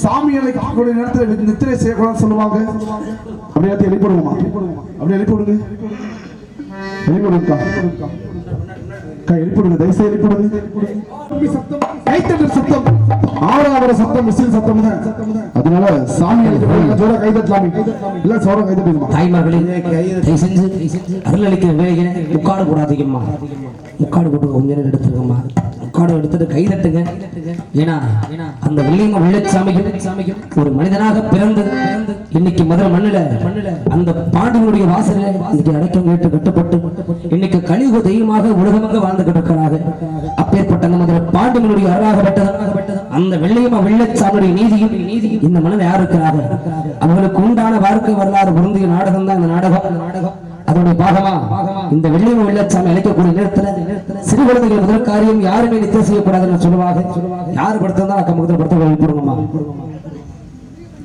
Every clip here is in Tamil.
சாமி அழைக்கக்கூடிய நேரத்தில் நித்திரை செய்யக்கூடாது சொல்லுவாங்க. அப்படியே எல்லாத்தையும் எழுப்பிடுவோமா அப்படியே எழுப்பிவிடுங்க எழுப்பிடுங்கக்கா அக்கா எழுப்பிவிடுங்க தயவுசெய்து எழுப்பிவிடுங்க கைத்தட்டல் சத்தம். ஆறாவது சத்தம் சத்தம் தான். அதனால சாமி ஜோர கைதட்டலாமே இல்ல சோர கைதட்டுமா தாய்மார்களே தயவு செஞ்சு அருளளிக்கிற வேலையை முக்காடு போடாதீங்கம்மா. முக்காடு போட்டு கொஞ்ச நேரம் எடுத்துருங்கம்மா முக்காடு எடுத்துட்டு கைதட்டுங்க ஏன்னா அந்த வெள்ளியம்ம வெள்ளச்சாமிகள் ஒரு மனிதனாக பிறந்து இன்னைக்கு மதுரை மண்ணுல அந்த பாண்டியனுடைய வாசல்ல இன்னைக்கு அடக்கம் கேட்டு கட்டப்பட்டு இன்னைக்கு கலியுக தெய்வமாக உலகமாக வாழ்ந்துகிட்டு இருக்கிறாங்க. அப்பேற்பட்ட அந்த மதுரை பாண்டியனுடைய அருளாகப்பட்டது அந்த வெள்ளியம்ம வெள்ளச்சாமியுடைய நீதியும் இந்த மனதில் யார் இருக்கிறார்கள் அவர்களுக்கு உண்டான வாழ்க்கை வரலாறு பொருந்திய நாடகம் தான் இந்த நாடகம் நாடகம். பாகமா? இந்த வெள்ளியம்ம வெள்ளச்சாமி அழைக்கக்கூடிய நேரத்துல சிறு குழந்தைகள் முதல் காரியம் யாருமே நித்தியம் செய்யக்கூடாதுன்னு சொல்லுவாங்க. யார் படுத்திருந்தா அக்கம் பக்கத்தில் படுத்த எழுப்பிடுங்கம்மா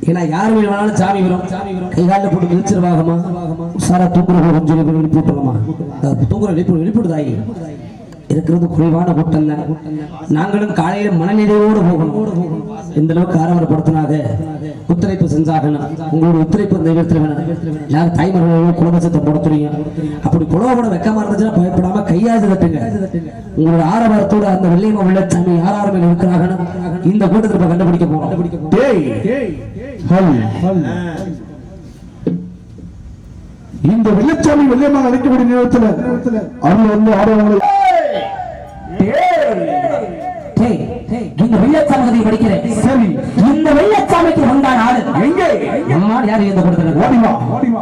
ஏன்னா யார் வேணாலும் சாமி வரும். கை காலில் போட்டு மிதிச்சிருவாகமா உஷாரா தூக்குற கொஞ்சம் எழுப்பி விட்டுருங்கம்மா. தூக்குற எழுப்பி எழுப்பிடுதாயி இருக்கிறது குறைவான கூட்டம் நாங்களும் காலையில மனநிறைவோடு போகணும். இந்த அளவுக்கு ஆரம்பப்படுத்தினாக ஒத்துழைப்பு செஞ்சாகணும். உங்களோட ஒத்துழைப்பு இந்த வேணும். எல்லாரும் தாய்மார்களும் குலபட்சத்தை போட அப்படி குலவப்பட வெக்கமா இருந்துச்சுன்னா பயப்படாம கையாது தட்டுங்க உங்களோட ஆரவாரத்தோட அந்த வெள்ளையம்மா வெள்ளச்சாமி யார் ஆரம்பில் இருக்கிறாங்கன்னா இந்த கூட்டத்தில் இப்ப கண்டுபிடிக்க போறோம். இந்த வெள்ளச்சாமி வெள்ளையமாக அழைக்கக்கூடிய நேரத்தில் அவங்க வந்து ஆடுவாங்க இந்த வெள்ளச்சாமி படிக்கிறேன். சரி. இந்த வெள்ளச்சாமிக்கு வந்தான் ஆளு. எங்கே? யார் இந்த கூட்டத்தில் ஓடிவா ஓடிவா.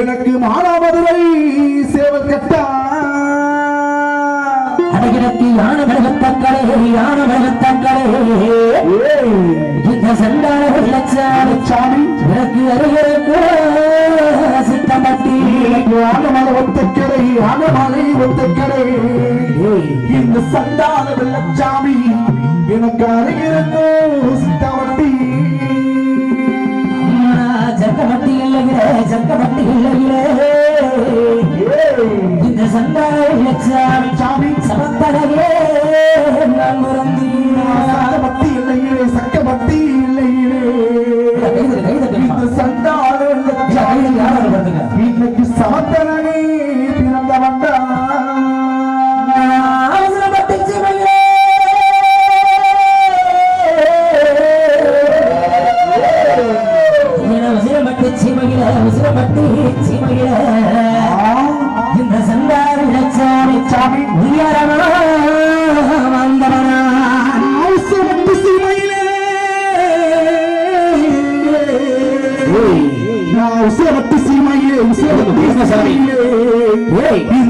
எனக்கு மானாமதுரை சேவக்கட்டா அடகிடக்கு யான பலகத்தக்களே யான பலகத்தக்களே ஏய் இந்த விழிச்சாமி சாமி. எனக்கு அருகருக்கு சித்தமட்டி ஆனமலை ஒத்தக்கடை ஆனமலை ஒத்தக்கடை இந்த சண்டால வெள்ளச்சாமி எனக்கு அருகிருந்தோ இந்த சண்டால சாமி சாமி சமத்தகவே நான் முறந்தீனா.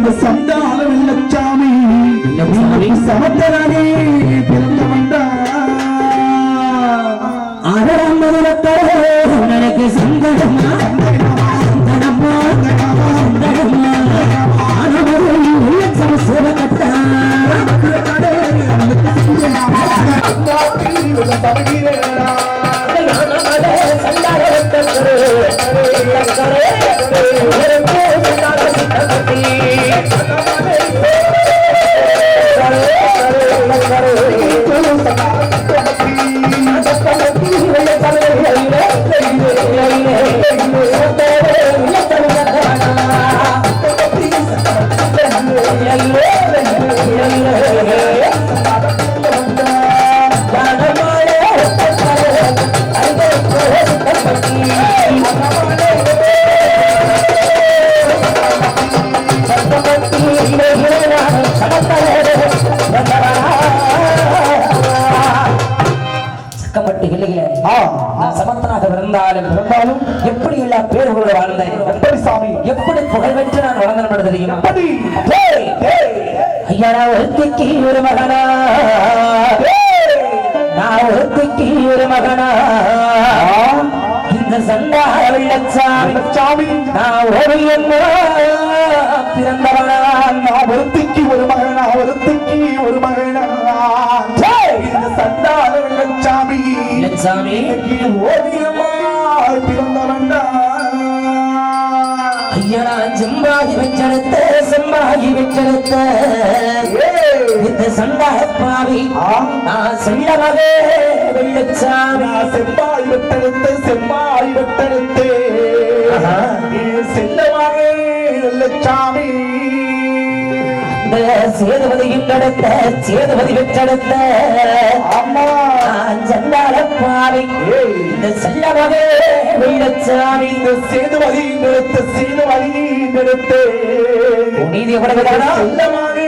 சீமையே இந்த சந்தால வெள்ளச்சாமி உனக்கு சமத்தரனே பிறந்த வந்தா. அகரம்பதுலத்தரே உனக்கு சந்தனமா? சந்தனமா? சந்தனமா சாமி நான் ஒரு பிறந்தவனா நான் ஒருத்திக்கு ஒரு மகனா ஒருத்திக்கு ஒரு மகனா. இந்த சண்டால வெள்ளச்சாமி வெள்ளச்சாமி ஓவியமாய் பிறந்தவன்டா ஐயா செம்பாகி வச்செடுத்த செம்பாகி வச்செடுத்த இந்த சண்டா பாவி நான் செல்லவகே வெள்ளச்சாமி. செம்பாய் வெட்டெடுத்து செம்பாய் வெட்டெடுத்து. செல்லமாக இந்த சேதுபதியும் நடத்த சேதுபதி வெற்றெடுத்த அம்மா. சண்டால பாவி. இந்த செல்லவகே வெள்ளச்சாமி இந்த சேதுவதி நிறுத்த சேதுவதி நிறுத்து நீதி உலகதானா செல்லமாக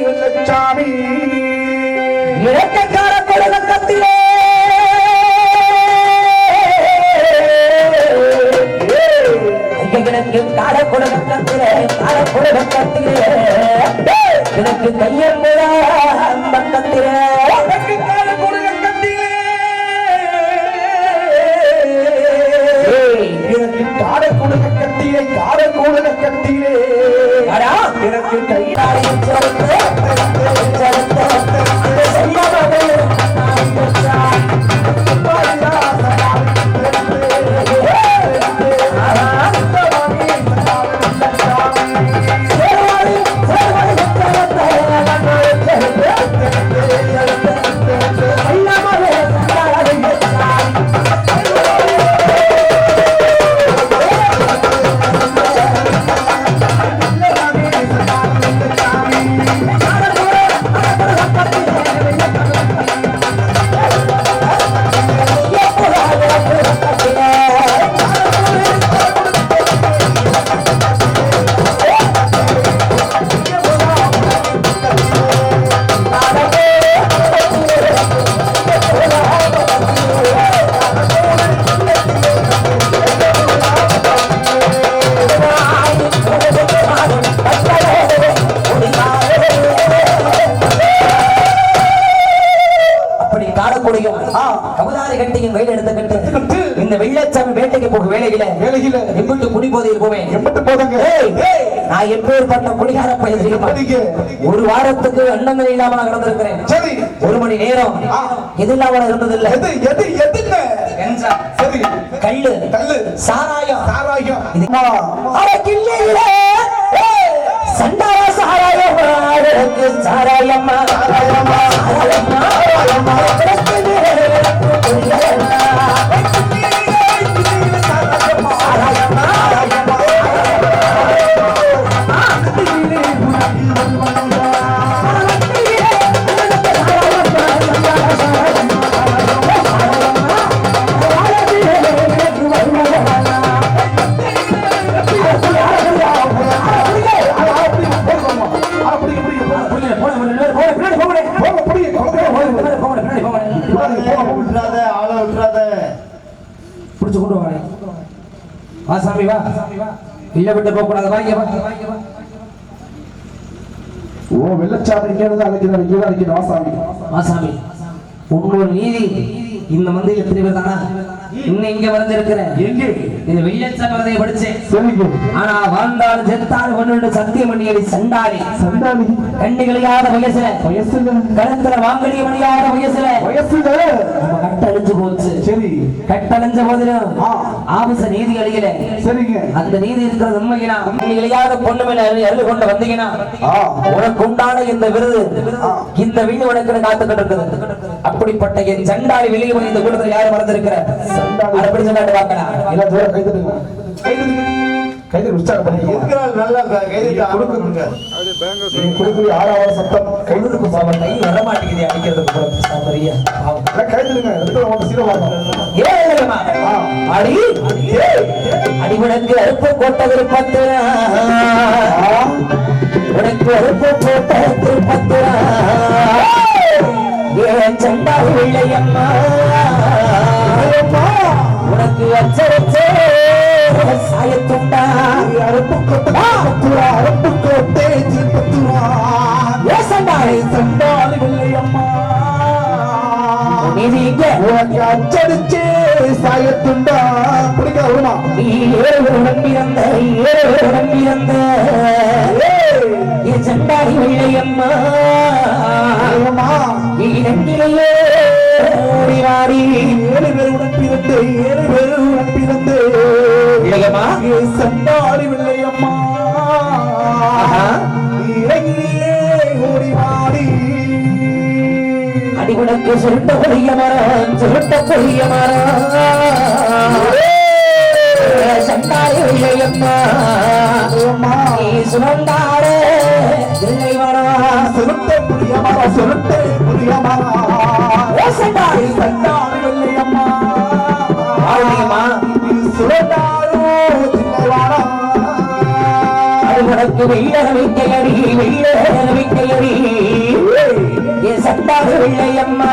வெள்ளச்சாமி இரட்டக்கார எனக்கு கால எனக்கு கையம்புரா பக்கத்திலே இருந்ததில்லை எது எது எதுங்க? கஞ்சா, சரி. கள்ளு கல்லு. சாராயம். சாராயம். அட கிள்ளையிலே, ஏய், சண்டார சாராயம். சாராயம்மா. சாராயம்மா, சாராயம்மா, சாமி வா இல்ல விட்டு போக கூடாது வாங்க வா. ஓ வெள்ளச்சாமி இங்கே அழைக்கிறார். இங்கே அழைக்கிறார் ஆசாமி வா சாமி. உன்னோட நீதி இந்த மந்தையில் எத்தனை பேர் தானா? இன்னும் இங்க வந்திருக்கிறேன் எங்கே? இந்த வெள்ளச்சாமி படிச்சேன். சரிங்க. ஆனா வாழ்ந்தாலும் செத்தாலும் ஒன்று சத்தியம் பண்ணியடி சண்டாளி. சண்டாளி. கண்ணிகளியாத வயசுல வயசுல கழுத்துல வாங்கடிய முடியாத வயசுல வயசுல கட்டழிஞ்சு போச்சு. சரி. கட்டழிஞ்ச போதிலும். ஆபச நீதி அழியல. சரிங்க. அந்த நீதி இருக்கிறது உண்மையினா. நீ இளையாத பொண்ணு மேல அருள் கொண்டு வந்தீங்கன்னா உனக்கு உண்டான இந்த விருது இந்த விண்ணு உனக்கு காத்துக்கிட்டு இருக்குது அப்படிப்பட்ட என் சண்டாளி வெளியே போய் இந்த கூட்டத்தில் யாரும் மறந்திருக்கிற? சண்டாளி. அதை எப்படி சொல்லாட்டு பார்க்கலாம் எல்லாம் ஜோர கை தட்டுங்க கை தட்டுங்க கை தட்டி உற்சாகம் பண்ணிக்கோங்க இருக்கிறாள் நல்லா கைதிட்டு கொடுக்குங்க நீங்க கொடுக்குற ஆறாவது சத்தம் கை தட்டுக்கு சாமன் கை வர மாட்டேங்குது அடிக்கிறதுக்கு சாமரியா பாவம். எல்லாம் கை தட்டுங்க எடுத்து வந்து சீரம் வரணும் ஏன் இல்லைம்மா? ஆ. அடி அடிவனுக்கு அறுப்பு கோட்டை விருப்பத்திரா உனக்கு அறுப்பு ஏன் சண்டா உனக்கு அச்சரச்சே. சாயத்துண்டா அறுப்பு கொட்டை பத்துரா அறுப்பு கோட்டை திருப்பத்துரா ஏ சண்டாளி. சண்டாளி வெள்ளையம்மா உனக்கு அச்சடிச்சு சாயத்துண்டா பிடிக்க வருமா? ஏழுடன் பிறந்த ஏழுடன் பிறந்த. என் சண்டாடி வெள்ளையம்மா ஐயம்மா, ஓடிவாடி ஏழு பேருடன் பிறந்து ஏழு பேருடன் பிறந்து. இறங்கிலே ஓடி வாடி அடிகுடக்கு சுருட்ட பொரிய மரம் சுருட்ட பொரிய மரம். ஐயம்மா, நீ சுமந்தாட வெள்ளை மரம் சுருட்டை புரியமாரா சுருட்டை புரியமாரா வெள்ளையம்மா வெள்ள வெள்ள என் சண்டாடி வெள்ளையம்மா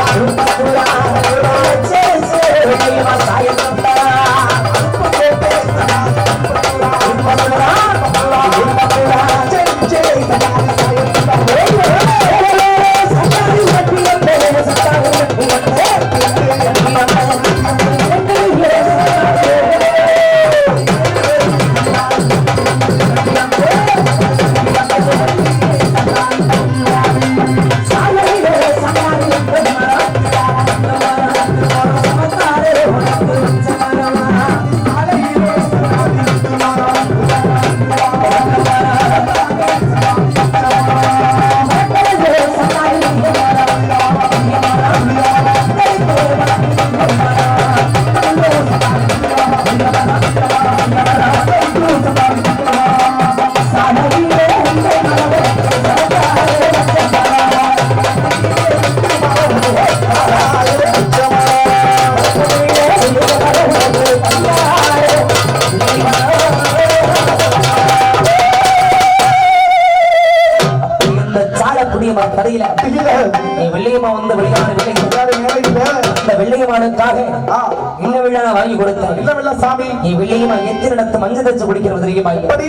நீ வெள்ளையம்மா எத்தனை இடத்து மஞ்சள் தச்சு குடிக்கிறது தெரியுமா? எப்படி?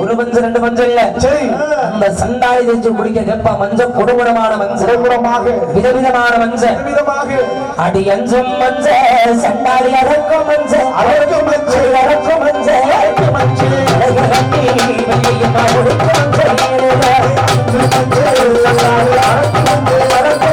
ஒரு மஞ்சள் ரெண்டு மஞ்சள் இல்ல. அந்த சண்டாளி தச்சு குடிக்க கேப்பா மஞ்சள் கொடுமுடமான மஞ்சள். விதவிதமான மஞ்சள். அடி அஞ்சும் மஞ்சள் சண்டாளி அடக்கும் மஞ்சள். அடக்கும் மஞ்சள். அடக்கும் மஞ்சள். அடக்கும் மஞ்சள். கட்டி வெள்ளையம்மா கொடுக்கும் மஞ்சள் அடக்கும் மஞ்சள். அடக்கும் மஞ்சள்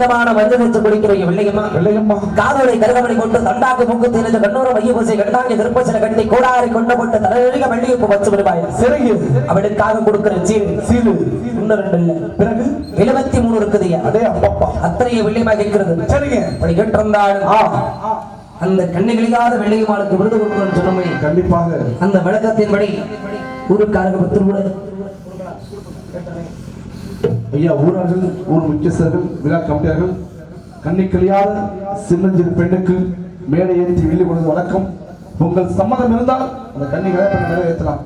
விதமான மஞ்சள் குடிக்கிற வெள்ளையம்மா வெள்ளையம்மா காதலை கருகமணி கொண்டு தண்டாக்கு மூக்கு தீரஞ்ச கண்ணூர மைய பூசை கண்டாங்க திருப்பச்சனை கட்டி கோடாரை கொண்டு போட்டு தலையடிக மல்லிகைப்பு வச்சு விடுவாய். சிறகு. அவளுக்காக கொடுக்கிற சீலு. ஒண்ணு ரெண்டு இல்ல. பிறகு? எழுபத்தி மூணு இருக்குதுயா அடே அப்பப்பா. அத்தனைய வெள்ளியமா கேட்கிறது. சரிங்க. அப்படி கேட்டிருந்தாலும் ஆ. அந்த கண்ணிகளில்லாத வெள்ளையம்மாளுக்கு விருது கொடுக்கணும்னு சொன்னோமே. கண்டிப்பாக. அந்த விளக்கத்தின்படி ஊருக்காரங்க பத்து கூட ஐயா ஊரார்கள் ஊர் முக்கியஸ்தர்கள் விழா கமிட்டியார்கள் கண்ணி கழியாத சின்னஞ்சிறு பெண்ணுக்கு மேடை ஏற்றி வெள்ளி கொடுத்து வணக்கம். உங்கள் சம்மதம் இருந்தால் அந்த கண்ணி கலைப்பை நிறைவேற்றலாம்.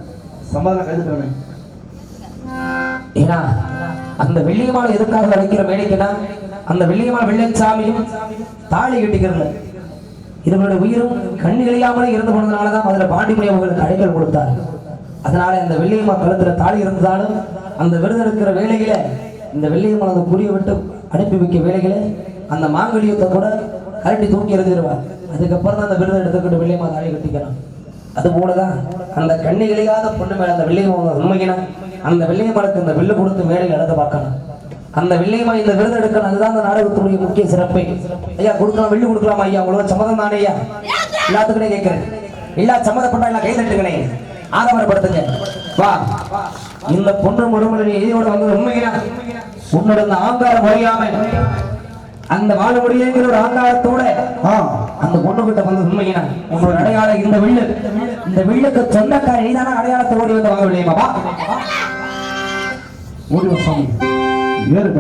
சம்மதம் கைதுக்கிறமே ஏன்னா அந்த வெள்ளியமான எதுக்காக அழைக்கிற மேடைக்குன்னா அந்த வெள்ளியமான வெள்ளன் சாமியும் தாலி கட்டிக்கிறது இவர்களுடைய உயிரும் கண்ணி கழியாமலே இருந்து போனதுனாலதான் அதுல பாண்டிமணி அவர்களுக்கு அழைக்கல் கொடுத்தார் அதனால இந்த வெள்ளியம்மா கழுத்துல தாலி இருந்தாலும் அந்த விருது எடுக்கிற வேலையில இந்த வெள்ளியம்மாள் அந்த புரிய விட்டு அனுப்பி வைக்க வேலைகளை அந்த மாங்கல்யத்தை கூட கரட்டி தூக்கி எறிஞ்சிருவார். அதுக்கப்புறம் தான் அந்த விருதை எடுத்துக்கிட்டு வெள்ளியம்மா தாலி கட்டிக்கிறான் அது போலதான் அந்த கண்ணி கழியாத பொண்ணு மேல அந்த வெள்ளியம்மா உண்மையினா அந்த வெள்ளியம்மனுக்கு இந்த வில்லு கொடுத்து மேடையில் எழுத பார்க்கணும். அந்த வெள்ளியம்மா இந்த விருது எடுக்கணும். அதுதான் அந்த நாடகத்துடைய முக்கிய சிறப்பை. ஐயா கொடுக்கலாம் வெள்ளி கொடுக்கலாமா ஐயா. உங்களுக்கு சம்மதம் தானே ஐயா? எல்லாத்துக்குமே கேட்கிறேன். எல்லா சம்மதப்பட்டா எல்லாம் கை தட்டுங்களே வா. இந்த பொண்ணு முழுமலை எதியோட வந்து உண்மையினா உன்னோட அந்த ஆங்காரம் குறையாம அந்த வாழ முடியுங்கிற ஒரு ஆங்காரத்தோட அந்த பொண்ணு கிட்ட வந்து உண்மையினா உன்னோட அடையாளம் இந்த வில்லு. இந்த வில்லுக்கு சொந்தக்கார நீதான அடையாளத்தை ஓடி வந்து வாங்க வில்லையம்மா ஓடி வா சாமி ஏறு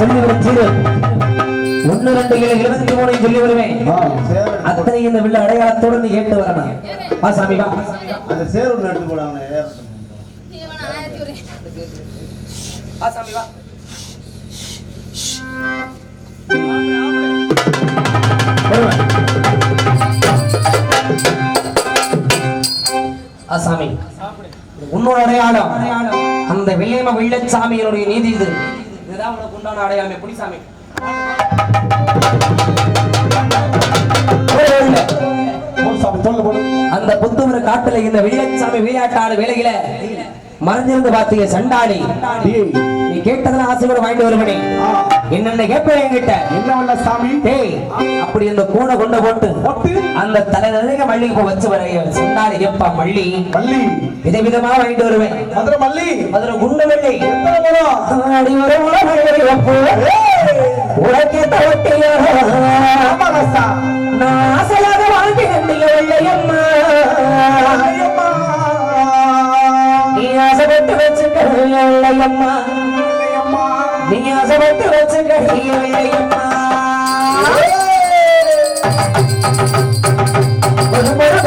சொல்லி வச்சீரு ஒண்ணு ரெண்டு கிலோ இருபத்தி மூணு சொல்லி வருவேன் அத்தனை இந்த வில்லு அடையாளத்தோட நீ கேட்டு வரணும். வா சாமி வா. அந்த சேர் ஒன்று எடுத்து போடாங்க வா சாமி வா. சாமி. உன்னோட அடையாளம். அந்த வெள்ளையம வெள்ளச்சாமியினுடைய நீதி இது. இதுதான் உனக்கு உண்டான அடையாளமே. புனிசாமி போடு சாமி. அந்த புத்துவர காட்டுல இந்த வெள்ளச்சாமி விளையாட்டாடு வேலையில மறைஞ்சிருந்து பாத்தீங்க சண்டாளி. நீ கேட்டதுல ஆசையோட வாங்கிட்டு வருவனே. என்னென்ன கேட்பேன் என்கிட்ட? என்ன சாமி டேய் அப்படி அந்த கூடை கொண்டு போட்டு அந்த தலை நிறைய மல்லிகை பூ வச்சு வரைய சண்டாளி எப்பா மல்லி? மல்லி. விதவிதமா வாங்கிட்டு வருவேன். மதுரை மல்லி. அதுல குண்டு வெள்ளி எத்தனை வரும். அடி ஒரு நான் ஆசையாக கண்டிய வெள்ளையம்மா. நீ ஆசைப்பட்டு வச்சுக்க வெள்ளையம்மா. நீ ஆசைப்பட்டு வச்சுக்க வெள்ளையம்மா. ஒரு முறை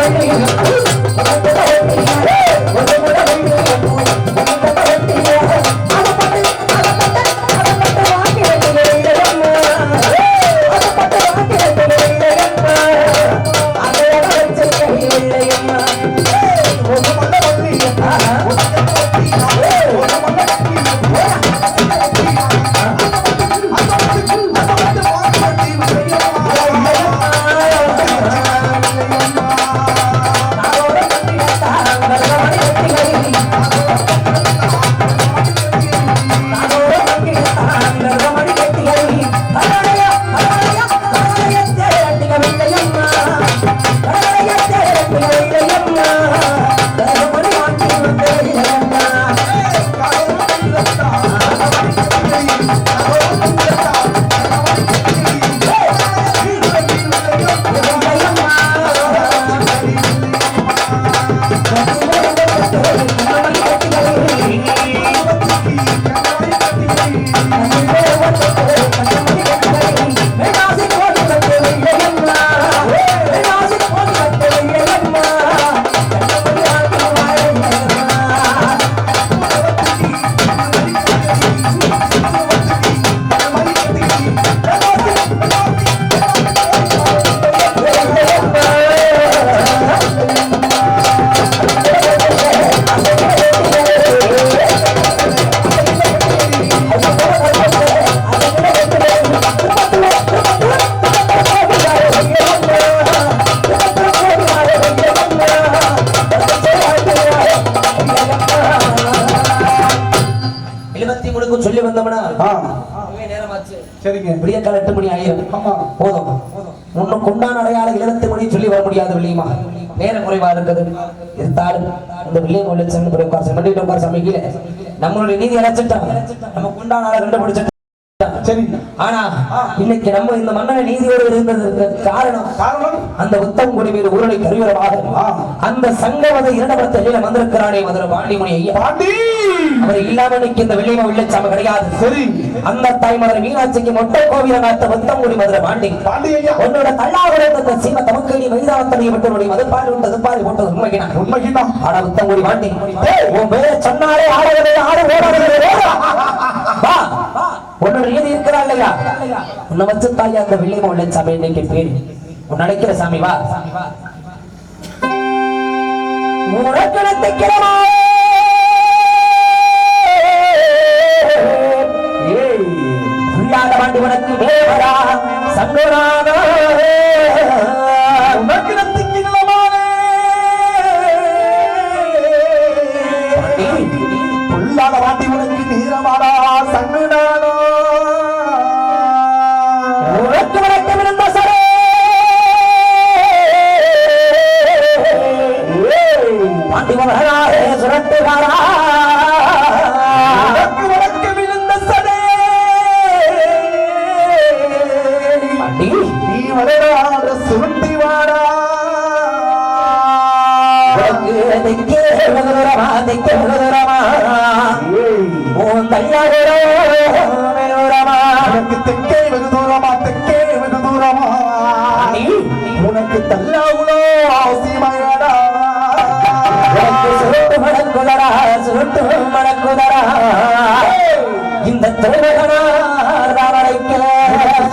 சரிங்க விடிய கால எட்டு மணி ஆயிரும் போதும். முன்னும் கொண்டான அடையாள எழுபத்தி மணி சொல்லி வர முடியாது வெள்ளியமா நேரம் குறைவா இருக்குது. இருந்தாலும் இந்த வெள்ளியம் உள்ள சென்று உட்கார் உட்கார் சமைக்கல நம்மளுடைய நீதி அழைச்சிட்டா நம்ம கொண்டான ஆளை கண்டுபிடிச்சிட்டோம் சரி ஆனா இன்னைக்கு நம்ம இந்த மன்னனை நீதியோடு இருந்ததற்கு காரணம் காரணம்? அந்த உத்தம் குடி மீது ஊரலை கருவரமாக. அந்த சங்கமத இரண்டபுரத்தை வெளியில வந்திருக்கிறானே மதுரை பாண்டிமுனி ஐயா. பாண்டி! அவர் இல்லாம இன்னைக்கு இந்த வெள்ளிமா வெள்ளச்சாம கிடையாது. சரி. அந்த தாய் மதுரை மீனாட்சிக்கு மொட்டை கோவில நாத்த உத்தம் குடி மதுரை பாண்டி. பாண்டி ஐயா. உன்னோட தள்ளாவுரை தந்த சீம தமக்கடி வைதாவத்தனை விட்டு மதுப்பாடு விட்டு அதுப்பாடு போட்டது உண்மைக்கினா உண்மைக்குதான். ஆனா உத்தம் குடி பாண்டி உன் பேரை சொன்னாலே ஆடுவது ஆடு ஓடுவது வா. உன்னோட நீதி இருக்கிறா இல்லையா உன்னை வச்சு தாயா அந்த வெள்ளிமா வெள்ளச்சாமி இன்னைக்கு பேர் உன் நினைக்கிற சாமி வா. உனக்கிடத்திக்கிறமா உள்ளாத வாண்டி உனக்கு தேவரா சங்கரான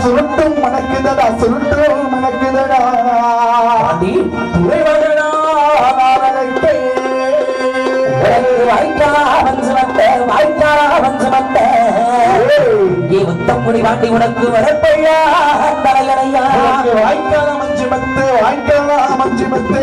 சுருட்டும் மணக்குதடா சுருட்டும் மணக்குதடா. நீ உத்தமுடி வாண்டி உனக்கு வரப்பையா? உனக்கு வாய்க்கால மஞ்சு மத்து வாய்க்கால மஞ்சு மத்து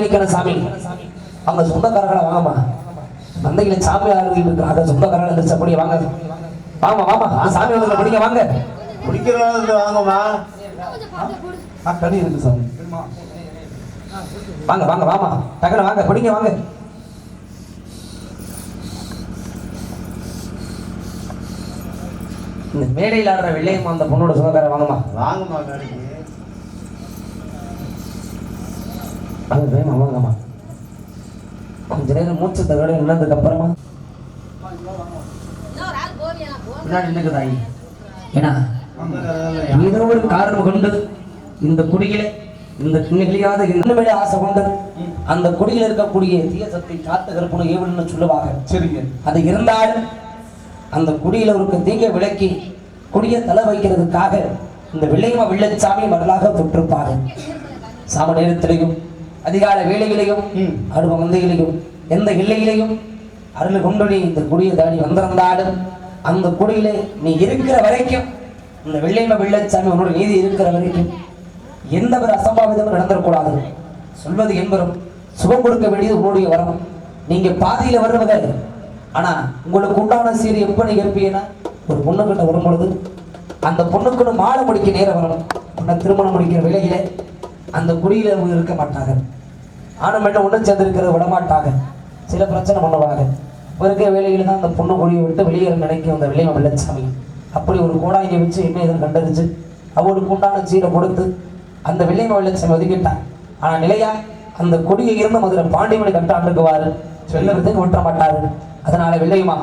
நிக்கணும் சாமி. அவங்க சொந்தக்காரங்களை வாங்கம்மா. மந்தையில சாமி ஆறுதல் இருக்கிறாங்க சொந்தக்காரங்க இருந்துச்சு அப்படியே வாங்க. வாமா வாமா சாமி வந்து பிடிங்க வாங்க. பிடிக்கிறவங்க வாங்கம்மா. கனி இருக்கு சாமி. வாங்க வாங்க வாமா டக்குனு வாங்க பிடிங்க வாங்க. இந்த மேடையில் ஆடுற வெள்ளையம்மா அந்த பொண்ணோட சொந்தக்கார வாங்கம்மா. வாங்கம்மா கடைக்கு வாங்க வேமா வாங்கம்மா கொஞ்ச நேரம் மூச்சு தகவல் நின்னதுக்கு அப்புறமா. முன்னாடி நின்னுக்குதாயி ஏன்னா ஏதோ ஒரு காரணம் கொண்டு இந்த குடியில இந்த நிகழியாத இன்னுமே ஆசை கொண்டு அந்த குடியில் இருக்கக்கூடிய தீய சக்தி காத்த கருப்புணு ஏவல்னு சொல்லுவாங்க. சரிங்க. அது இருந்தாலும் அந்த குடியில ஒரு தீங்க விளக்கி குடிய தலை வைக்கிறதுக்காக இந்த வில்லையம வில்லச்சாமி மடலாக தொற்றிருப்பாங்க சாம நேரத்திலையும் அதிகால வேலையிலையும் ம். அருவ மந்தையிலையும் எந்த எல்லையிலையும் அருள் கொண்டு நீ இந்த குடியை தாடி வந்திருந்தாலும் அந்த குடியிலே நீ இருக்கிற வரைக்கும் இந்த வெள்ளையம வில்லச்சாமி உன்னோட நீதி இருக்கிற வரைக்கும் எந்த ஒரு அசம்பாவிதமும் நடந்துடக்கூடாது சொல்வது என்பதும் சுகம் கொடுக்க வேண்டியது உன்னுடைய வரம். நீங்க பாதியில வருவங்க ஆனா உங்களுக்கு உண்டான சீர் எப்ப நீங்க இருப்பீங்கன்னா ஒரு பொண்ணு கிட்ட வரும் பொழுது அந்த பொண்ணுக்குன்னு மாலை முடிக்க நேரம் வரணும் பொண்ணை திருமணம் முடிக்கிற வேலையில அந்த குடியில் அவங்க இருக்க மாட்டாங்க. ஆணும் மட்டும் உடன் சேர்ந்திருக்கிறத விடமாட்டாங்க. சில பிரச்சனை பண்ணுவாங்க. இப்போ இருக்க வேலையில் தான் அந்த பொண்ணு குடியை விட்டு வெளியேற நினைக்கும் அந்த வெளியே வெள்ளச்சாமி அப்படி ஒரு கோடாங்கி வச்சு என்ன எதுவும் கண்டறிஞ்சு அவளுக்கு உண்டான சீரை கொடுத்து அந்த வெள்ளையம்ம வெள்ளச்சாமி ஒதுக்கிட்டான். ஆனால் நிலையா அந்த கொடியை இருந்த மதுரை பாண்டியமணி கட்டாண்டுக்குவார் வெள்ளத்துக்கு விட்ட மாட்டாரு. அதனால வெள்ளையம்மா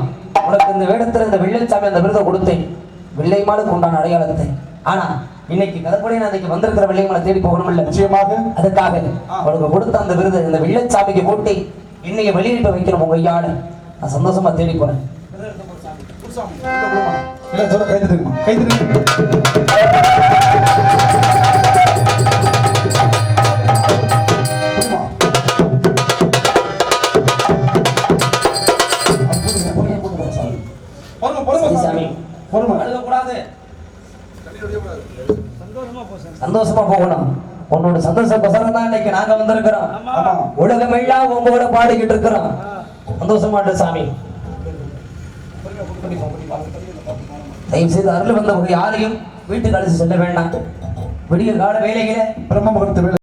உனக்கு இந்த வேடத்தில் இந்த வெள்ளச்சாமி அந்த விருதை கொடுத்தேன். வெள்ளையம்மாளுக்கு உண்டான அடையாளத்தை. ஆனால் இன்னைக்கு கதப்படி இன்னைக்கு வந்திருக்கிற வெள்ளையம்மாளை தேடி போகணும் இல்ல நிச்சயமாக. அதுக்காக உனக்கு கொடுத்த அந்த விருது இந்த வெள்ளச்சாமிக்கு போட்டி இன்னைக்கு வெளியிட்டு வைக்கணும் உங்க ஐயாடு நான் சந்தோஷமா தேடி போறேன். இல்ல சொல்ல சந்தோஷமா போகணும். உன்னோட சந்தோஷம் தான் இன்னைக்கு நாங்க வந்திருக்கிறோம். ஆமா. உலகமெல்லாம் உங்களோட பாடிக்கிட்டு இருக்கிறோம். சந்தோஷமா சாமி. தயவு செய்து அருள் வந்தவங்க யாரையும் வீட்டுக்கு அழைச்சு செல்ல வேண்டாம். விடிய கால வேலையில பிரம்ம முகூர்த்த